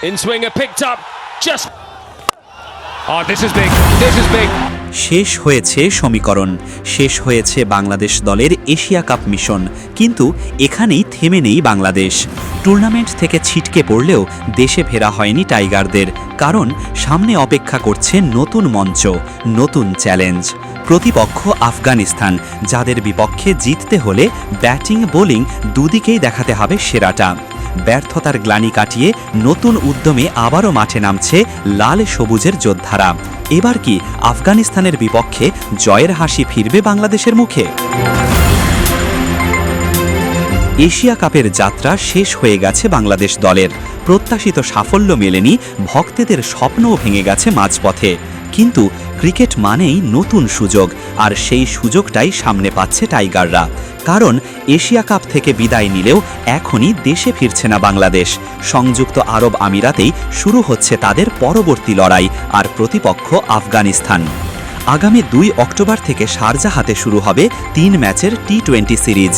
In swinger picked up just. Oh, this is big. This is big. শেষ হয়েছে সমীকরণ শেষ হয়েছে বাংলাদেশ দলের এশিয়া কাপ মিশন কিন্তু এখানেই থেমে নেই বাংলাদেশ টুর্নামেন্ট থেকে ছিটকে পড়লেও দেশে ফেরা হয়নি টাইগারদের কারণ সামনে অপেক্ষা করছে নতুন মঞ্চ নতুন চ্যালেঞ্জ প্রতিপক্ষ আফগানিস্তান যাদের বিপক্ষে জিততে হলে ব্যাটিং বোলিং দুদিকেই দেখাতে হবে সেরাটা ব্যর্থতার গ্লানি কাটিয়ে নতুন উদ্যমে আবারও মাঠে নামছে লাল সবুজের যোদ্ধারা। এবার কি আফগানিস্তানের বিপক্ষে জয়ের হাসি ফিরবে বাংলাদেশের মুখে? এশিয়া কাপের যাত্রা শেষ হয়ে গেছে বাংলাদেশ দলের। প্রত্যাশিত সাফল্য মেলেনি ভক্তদের স্বপ্নও ভেঙে গেছে মাঝপথে। কিন্তু ক্রিকেট মানেই নতুন সুযোগ, আর সেই সুযোগটাই সামনে পাচ্ছে টাইগাররা। কারণ এশিয়া কাপ থেকে বিদায় নিলেও এখনই দেশে ফিরছে না বাংলাদেশ। সংযুক্ত আরব আমিরাতেই শুরু হচ্ছে তাদের পরবর্তী লড়াই আর প্রতিপক্ষ আফগানিস্তান। আগামী দুই অক্টোবর থেকে শারজাহাতে শুরু হবে তিন ম্যাচের টি টোয়েন্টি সিরিজ।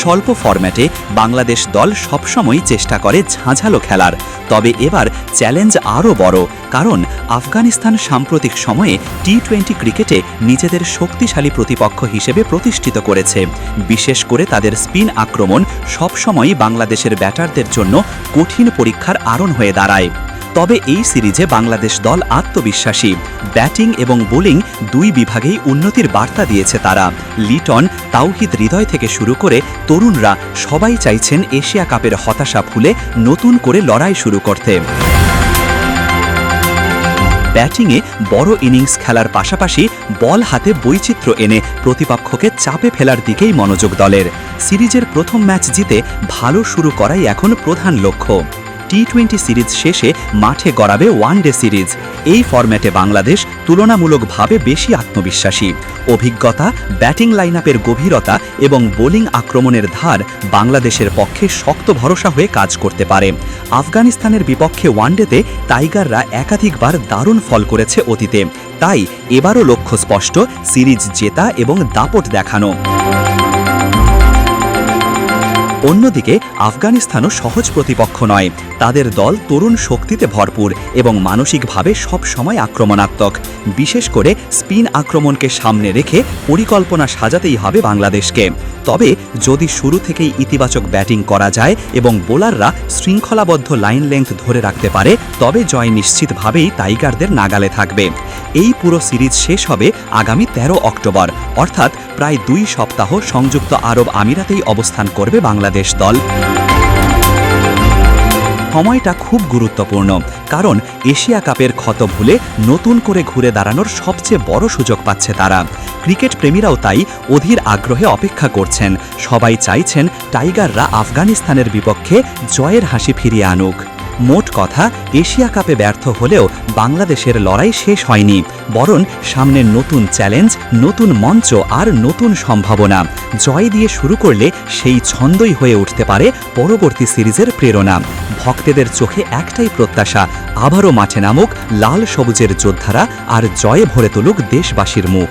স্বল্প ফরম্যাটে বাংলাদেশ দল সবসময় চেষ্টা করে ঝাঁঝালো খেলার। তবে এবার চ্যালেঞ্জ আরও বড়, কারণ আফগানিস্তান সাম্প্রতিক সময়ে টি টোয়েন্টি ক্রিকেটে নিজেদের শক্তিশালী প্রতিপক্ষ হিসেবে প্রতিষ্ঠিত করেছে। বিশেষ করে তাদের স্পিন আক্রমণ সবসময়ই বাংলাদেশের ব্যাটারদের জন্য কঠিন পরীক্ষার আরণ হয়ে দাঁড়ায়। তবে এই সিরিজে বাংলাদেশ দল আত্মবিশ্বাসী। ব্যাটিং এবং বোলিং দুই বিভাগেই উন্নতির বার্তা দিয়েছে তারা। লিটন তাওহিদ হৃদয় থেকে শুরু করে তরুণরা সবাই চাইছেন এশিয়া কাপের হতাশা ভুলে নতুন করে লড়াই শুরু করতে। ব্যাটিংয়ে বড় ইনিংস খেলার পাশাপাশি বল হাতে বৈচিত্র্য এনে প্রতিপক্ষকে চাপে ফেলার দিকেই মনোযোগ দলের। সিরিজের প্রথম ম্যাচ জিতে ভালো শুরু করাই এখন প্রধান লক্ষ্য। টি টোয়েন্টি সিরিজ শেষে মাঠে গড়াবে ওয়ানডে সিরিজ। এই ফরম্যাটে বাংলাদেশ তুলনামূলকভাবে বেশি আত্মবিশ্বাসী। অভিজ্ঞতা ব্যাটিং লাইনআপের গভীরতা এবং বোলিং আক্রমণের ধার বাংলাদেশের পক্ষে শক্ত ভরসা হয়ে কাজ করতে পারে। আফগানিস্তানের বিপক্ষে ওয়ান ওয়ানডেতে টাইগাররা একাধিকবার দারুণ ফল করেছে অতীতে। তাই এবারও লক্ষ্য স্পষ্ট, সিরিজ জেতা এবং দাপট দেখানো। অন্যদিকে, আফগানিস্তানও সহজ প্রতিপক্ষ নয়। তাদের দল তরুণ শক্তিতে ভরপুর এবং মানসিকভাবে সব সময় আক্রমণাত্মক। বিশেষ করে স্পিন আক্রমণকে সামনে রেখে পরিকল্পনা সাজাতেই হবে বাংলাদেশকে। তবে যদি শুরু থেকেই ইতিবাচক ব্যাটিং করা যায় এবং বোলাররা শৃঙ্খলাবদ্ধ লাইন লেংথ ধরে রাখতে পারে, তবে জয় নিশ্চিতভাবেই টাইগারদের নাগালে থাকবে। এই পুরো সিরিজ শেষ হবে আগামী ১৩ অক্টোবর। অর্থাৎ প্রায় দুই সপ্তাহ সংযুক্ত আরব আমিরাতেই অবস্থান করবে বাংলাদেশ দল। সময়টা খুব গুরুত্বপূর্ণ, কারণ এশিয়া কাপের ক্ষত ভুলে নতুন করে ঘুরে দাঁড়ানোর সবচেয়ে বড় সুযোগ পাচ্ছে তারা। ক্রিকেট প্রেমীরাও তাই অধীর আগ্রহে অপেক্ষা করছেন। সবাই চাইছেন টাইগাররা আফগানিস্তানের বিপক্ষে জয়ের হাসি ফিরিয়ে আনুক। মোট কথা, এশিয়া কাপে ব্যর্থ হলেও বাংলাদেশের লড়াই শেষ হয়নি, বরং সামনে নতুন চ্যালেঞ্জ, নতুন মঞ্চ আর নতুন সম্ভাবনা। জয় দিয়ে শুরু করলে সেই ছন্দই হয়ে উঠতে পারে পরবর্তী সিরিজের প্রেরণা। ভক্তদের চোখে একটাই প্রত্যাশা, আবারও মাঠে নামুক লাল সবুজের যোদ্ধারা আর জয়ে ভরে তুলুক দেশবাসীর মুখ।